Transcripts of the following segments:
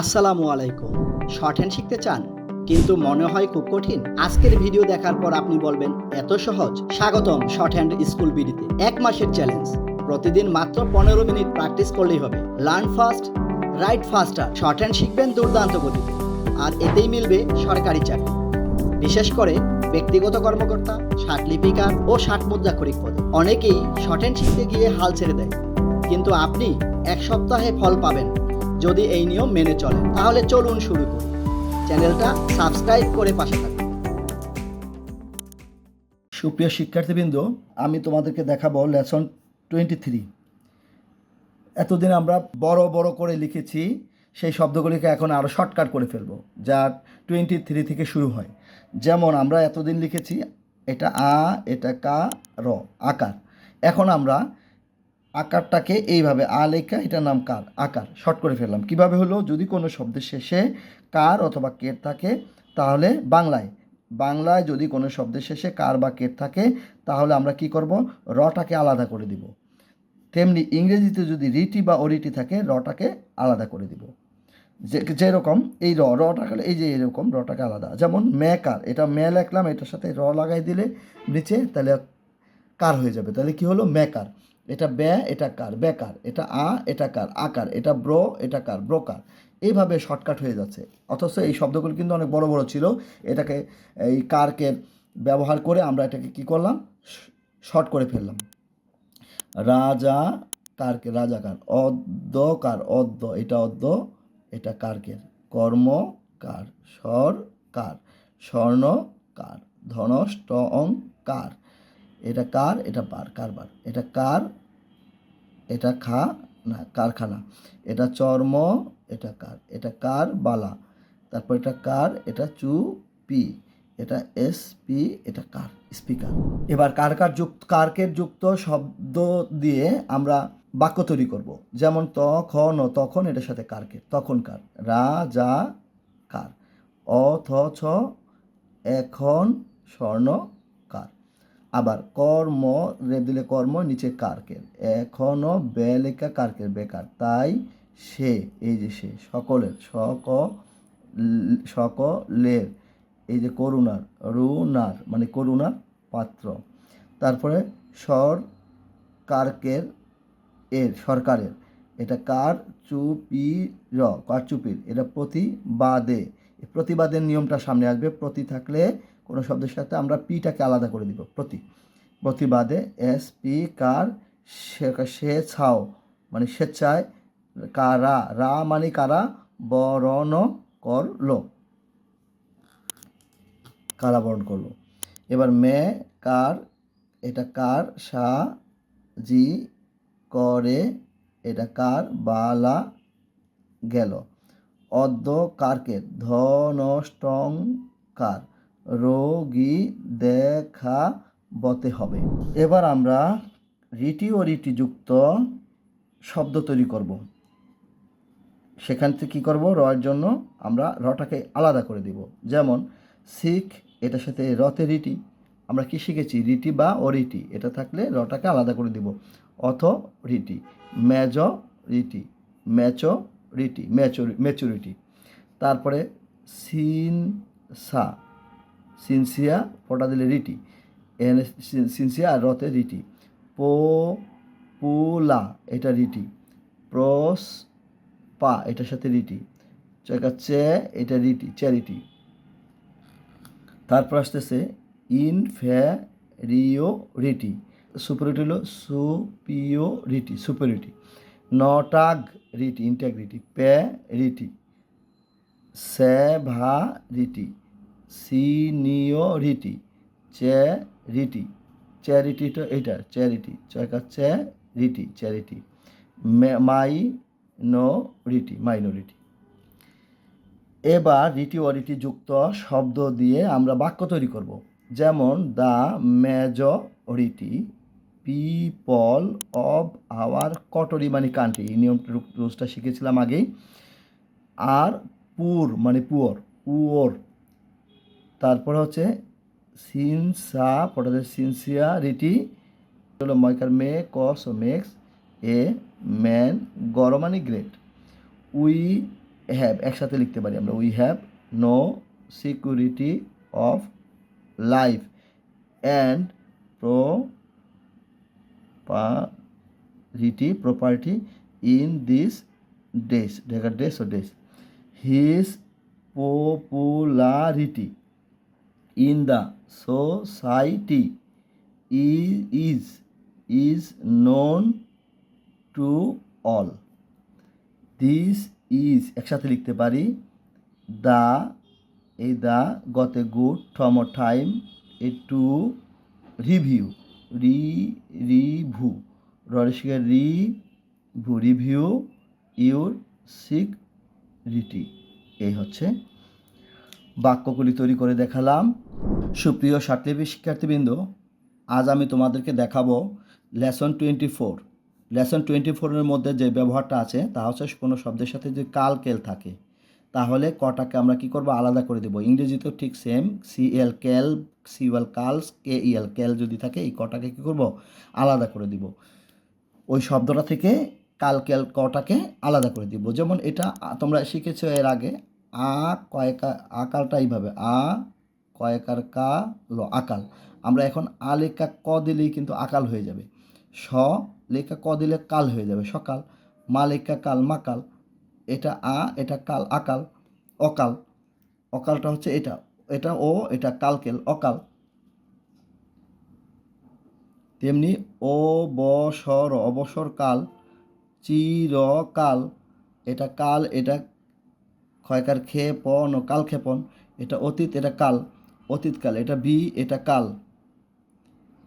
আসসালামু আলাইকুম। Short hand শিখতে চান, কিন্তু মনে হয় খুব কঠিন? আজকের ভিডিও দেখার পর আপনি বলবেন, এত সহজ? স্বাগতম শর্ট হ্যান্ড স্কুল বিডিতে। এক মাসের চ্যালেঞ্জ। প্রতিদিন মাত্র পনেরো মিনিট প্র্যাকটিস করলেই হবে। Learn fast, write faster. Shorthand শিখবেন দুর্দান্ত গতিতে। আর এতেই মিলবে সরকারি চাকরি। বিশেষ করে ব্যক্তিগত কর্মকর্তা ষাট লিপিকার ও ষাট মুদ্রাক্ষরিক পদে। অনেকেই শর্ট হ্যান্ড শিখতে গিয়ে হাল ছেড়ে দেয়। কিন্তু আপনি এক সপ্তাহে ফল পাবেন। যদি এই নিয়ম মেনে চলে তাহলে চলুন শুরু করি। চ্যানেলটা সাবস্ক্রাইব করে পাশে থাকুন। সুপ্রিয় শিক্ষার্থীবৃন্দ, আমি তোমাদেরকে দেখাবো লেসন টোয়েন্টি থ্রি। এতদিন আমরা বড় বড় করে লিখেছি, সেই শব্দগুলিকে এখন আরও শর্টকাট করে ফেলব, যা টোয়েন্টি থ্রি থেকে শুরু হয়। যেমন আমরা এতদিন লিখেছি, এটা আ, এটা কা, র, আকার। এখন আমরা আকারটাকে এইভাবে আ লেখা এটার নাম কার? আকার। শর্ট করে ফেললাম। কীভাবে হলো? যদি কোনো শব্দের শেষে কার অথবা কেট থাকে, তাহলে বাংলায়। বাংলায় যদি কোনো শব্দের শেষে কার বা কেট থাকে, তাহলে আমরা কি করব? রটাকে আলাদা করে দিব। তেমনি ইংরেজিতে যদি রিটি বা অরিটি থাকে, রটাকে আলাদা করে দিব। যে, যেরকম এই র রটাকে এই যে এরকম, রটাকে আলাদা। যেমন ম্যাকার এটা মে লেখলাম, এটার সাথে র লাগাই দিলে নিচে তাহলে কার হয়ে যাবে। তাহলে কি হলো? মেকার এটা ব্যা, এটা কার? বেকার। এটা আ, এটা কার? আকার। এটা ব্র, এটা কার? ব্রোকার। এইভাবে শর্টকাট হয়ে যাচ্ছে। অথচ এই শব্দগুলো কিন্তু অনেক বড় বড় ছিল। এটাকে, এই কারকে ব্যবহার করে আমরা এটাকে কি করলাম? শর্ট করে ফেললাম। রাজা কারকে, রাজাকার। অদ্য কার অদ্য এটা অদ্য এটা কারকের। কর্ম কার স্বর কার স্বর্ণ কার ধনষ্ট অং কার এটা কার, এটা বার কারবার এটা কার, এটা খা, না, কারখানা। এটা চর্ম, এটা কার। এটা কার বালা। তারপর এটা কার, এটা চু, পি। এটা এস, পি, এটা কার, স্পিকার। এবার কার কার যুক্ত কারকের যুক্ত শব্দ দিয়ে আমরা বাক্য তৈরি করব। যেমন তখন তখন এটার সাথে কারকে। তখন কার? রা, যা, কার। অথ ছ এখন স্বর্ণ আবার কর্ম, রে দিলে কর্ম, নিচে কারকের। এখনও বেলেকা কারকের, বেকার। তাই সে, এই যে সে, সকলের সক সকলের, এই যে করুণার, রুনার মানে করুণার পাত্র। তারপরে সর কারকের এর, সরকারের। এটা কার চুপি র কার চুপির? এটা প্রতিবাদে। প্রতিবাদের নিয়মটা সামনে আসবে। প্রতি থাকলে কোনো শব্দের সাথে আমরা পিটাকে আলাদা করে দিব, প্রতি। প্রতিবাদে এস পি কার সে, ছাও মানে স্বেচ্ছায় কারা, রা মানে কারা, বরণ করল। কারা বরণ করল? এবার মে, কার, এটা কার, সা, জি, করে, এটা কার, বালা, গেল। অদ্য কারকে? ধনষ্টং কার। রোগী দেখা বতে হবে। এবার আমরা রিটি ও রিটি যুক্ত শব্দ তৈরি করব। সেখান থেকে কী করব? রয়ের জন্য আমরা রটাকে আলাদা করে দিব। যেমন, শিখ, এটার সাথে রতে রিটি আমরা কি শিখেছি? রিটি বা অরিটি এটা থাকলে রটাকে আলাদা করে দিব। অথ রিটি মেজ রিটি ম্যাচো ম্যাচুরি ম্যাচুরিটি তারপরে সিন সা। সিনসিয়া পটা দিলে রিটি এখানে সিনসিয়া আর রতে রিটি। পো পুলা এটা রিটি। প্রস, পা, এটার সাথে রিটি। চয়কা চে, এটা রিটি চ্যারিটি তারপর আসতেছে রিটি। সুপারিটি হলো সুপিও রিটি সুপারিটি integrity integrity parity. Severity. Seniority, charity. Charity তো এটা, চ্যারিটি। চয়কা চ্যারিটি চ্যারিটি। Minority minority. এবার রিটি অরিটি যুক্ত শব্দ দিয়ে আমরা বাক্য তৈরি করব। যেমন, the majority people of our country মানে কান্ট্রি। এই নিয়ম রুলসটা শিখেছিলাম আগেই। আর পুর মানে পুয়র পুয়র। তারপর হচ্ছে সিনসা পটাতে সিনসিয়ারিটি হলো ময়কার মে কস ও মেক্স এ, ম্যান, গরম মানে গ্রেট উই হ্যাভ, একসাথে লিখতে পারি আমরা, we have no security of life and property in these days ঢাকার days or days his popularity the society is is, is known to all. This is একসাথে লিখতে পারি দা এই দা গতে গুড টম টাইম এ টু রিভিউ রি review রসিকা review review your security এই হচ্ছে বাক্যগুলি তৈরি করে দেখালাম। সুপ্রিয় সাতলিপি শিক্ষার্থীবৃন্দ, আজ আমি তোমাদেরকে দেখাবো lesson twenty four. Lesson twenty ফোরের মধ্যে যে ব্যবহারটা আছে, তা হচ্ছে কোনো শব্দের সাথে যদি কাল কেল থাকে, তাহলে কটাকে আমরা কি করব? আলাদা করে দেবো। ইংরেজিতেও ঠিক সেম সি এল কেল সি এল কালস কে ই এল কেল যদি থাকে, এই কটাকে কি করব? আলাদা করে দিব। ওই শব্দটা থেকে কাল কেল কটাকে আলাদা করে দিব। যেমন এটা তোমরা শিখেছো এর আগে আ, কয়েকা, আকালটা এইভাবে, আ, কয়েকার কা, ল, আকাল। আমরা এখন আ লেখা ক দিলেই কিন্তু আকাল হয়ে যাবে। স লেখা ক দিলে কাল হয়ে যাবে, সকাল। মা লেখা কাল মাকাল এটা আ, এটা কাল, আকাল, অকাল। অকালটা হচ্ছে এটা এটা ও, এটা কালকেল, অকাল। তেমনি অবসর অবসর কাল। চিরকাল এটা কাল, এটা ক্ষয়কার ক্ষেপণ ও কাল ক্ষেপণ, এটা অতীত, এটা কাল অতীতকাল এটা বি এটা কাল।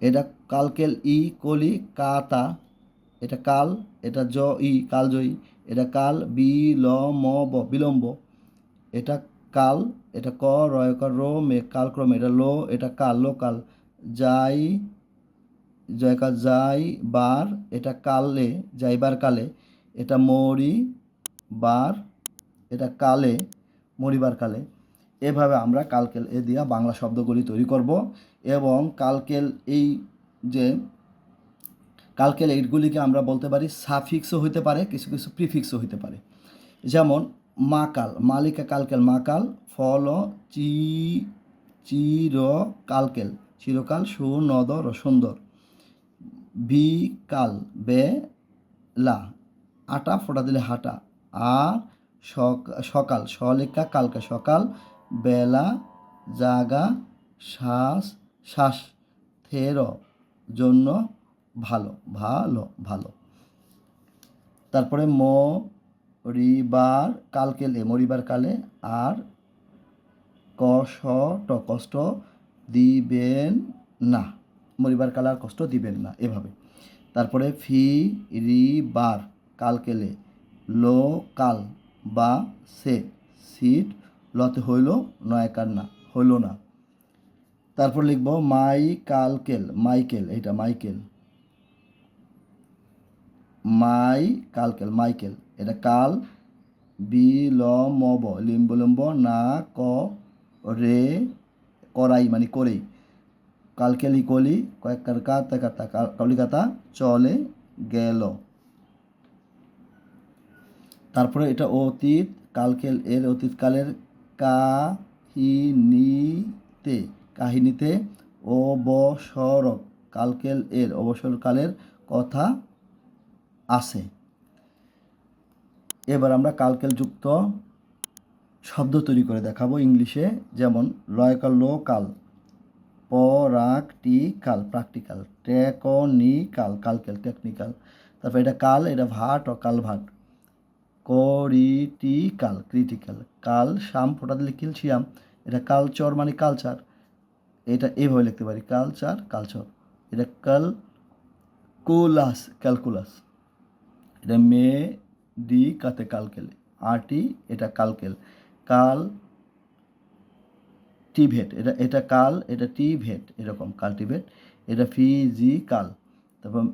এটা কালকেল, ই, কলি কাতা এটা কাল, এটা জ, ই কালজয়ী এটা কাল বিলম্ব বিলম্ব। এটা কাল, এটা ক রয়কার রো, মে কালক্রমে এটা লো, এটা কাল, লোকাল। যাই জয়কার যাই, বার, এটা কালে, যাইবার কালে। এটা মরি, বার এটা কালে, মরিবার কালে। এভাবে আমরা কালকেল এ দিয়া বাংলা শব্দগুলি তৈরি করব এবং কালকেল এই যে, কালকেল এইটগুলিকে আমরা বলতে পারি সাফিক্সও হইতে পারে, কিছু কিছু প্রিফিক্সও হইতে পারে। যেমন মাকাল মালিকা কালকেল মাকাল ফল, চি, চির কালকেল, চিরকাল সুনদর সুন্দর বিকাল বে, লা, আটা, ফোটা দিলে হাঁটা আর সকাল সলেখা কালকা সকাল, বেলা, জাগা শ্বাস শ্বাস, থের, জন্য, ভালো ভালো ভালো। তারপরে ম, রিবার কালকেলে মরিবার কালে আর কষ্ট কষ্ট দিবেন না। মরিবার কালে আর কষ্ট দিবেন না, এভাবে। তারপরে ফি রি বার কালকেলে লো, কাল বা সে সিট লতে হইল নয়কার না হইল না। তারপর লিখব মাই কালকেল মাইকেল এটা মাইকেল। মাই কালকেল মাইকেল, এটা কাল, বিলম্ব, লিম্বলম্ব, না, ক, রে, করাই মানে করেই। কালকেলি কলি কয়েকটার কাতা কাতা কলিকাতা, চলে গেল। তারপরে এটা অতীত কালকেল এর অতীতকালের কাহিনীতে কাহিনীতে অবসর কালকেল এর অবসরকালের কথা আছে। এবার আমরা কালকেল যুক্ত শব্দ তৈরি করে দেখাবো ইংলিশে, যেমন local, local practical practical technical কালকেল technical. তারপর এটা কাল, এটা ভাট ও কাল ভাট। Critical critical. কাল শাম ফোটা দিলে কিল শিয়াম এটা কালচর মানে কালচার। এটা এভাবে লিখতে পারি, কালচার, কালচর। এটা কাল কুলাস ক্যালকুলাস। এটা মে ডি কাতে কালকেল আরটি এটা কালকেল। কাল টিভেট, এটা এটা কাল, এটা টিভেট, এরকম কাল্টিভেট এটা ফিজিক্যাল তারপর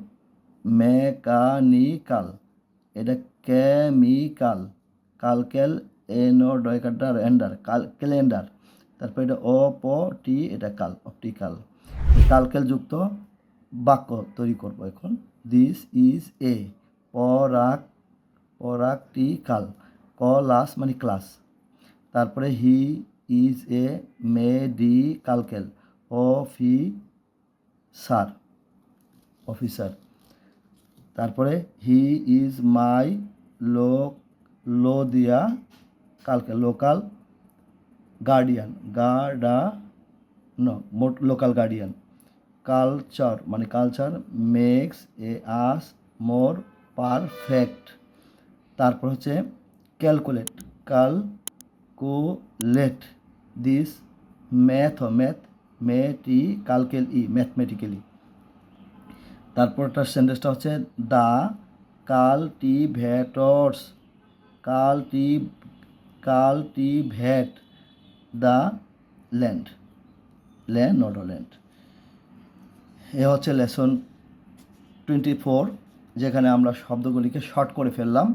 মেকানিক্যাল। এটা কেমিক্যাল কালকেল এনো ডয়কাটার এন্ডার, কাল, ক্যালেন্ডার। তারপর এটা অপ টি, এটা কাল, অপটিক্যাল। কালকেল যুক্ত বাক্য তৈরি করব এখন। দিস ইজ এ পরাক পরাকটিক্যাল কলাস মানে ক্লাস। তারপরে হি ইজ এ মেডিকালকেল অফি স্যার অফিসার তারপরে হি ইজ মাই লো লোদিয়া কালকে লোকাল গার্ডিয়ান গার্ডা নো মোট লোকাল গার্ডিয়ান। কালচার মানে culture makes a us, more, perfect. তারপর হচ্ছে calculate calculate. This math math মেটি কালকেল ই, ম্যাথমেটিক্যালি। তারপরটার সেন্টেন্সটা হচ্ছে the cultivators কালটি cultivate, the land land not land. এ হচ্ছে লেসন টোয়েন্টি ফোর, যেখানে আমরা শব্দগুলিকে শর্ট করে ফেললাম।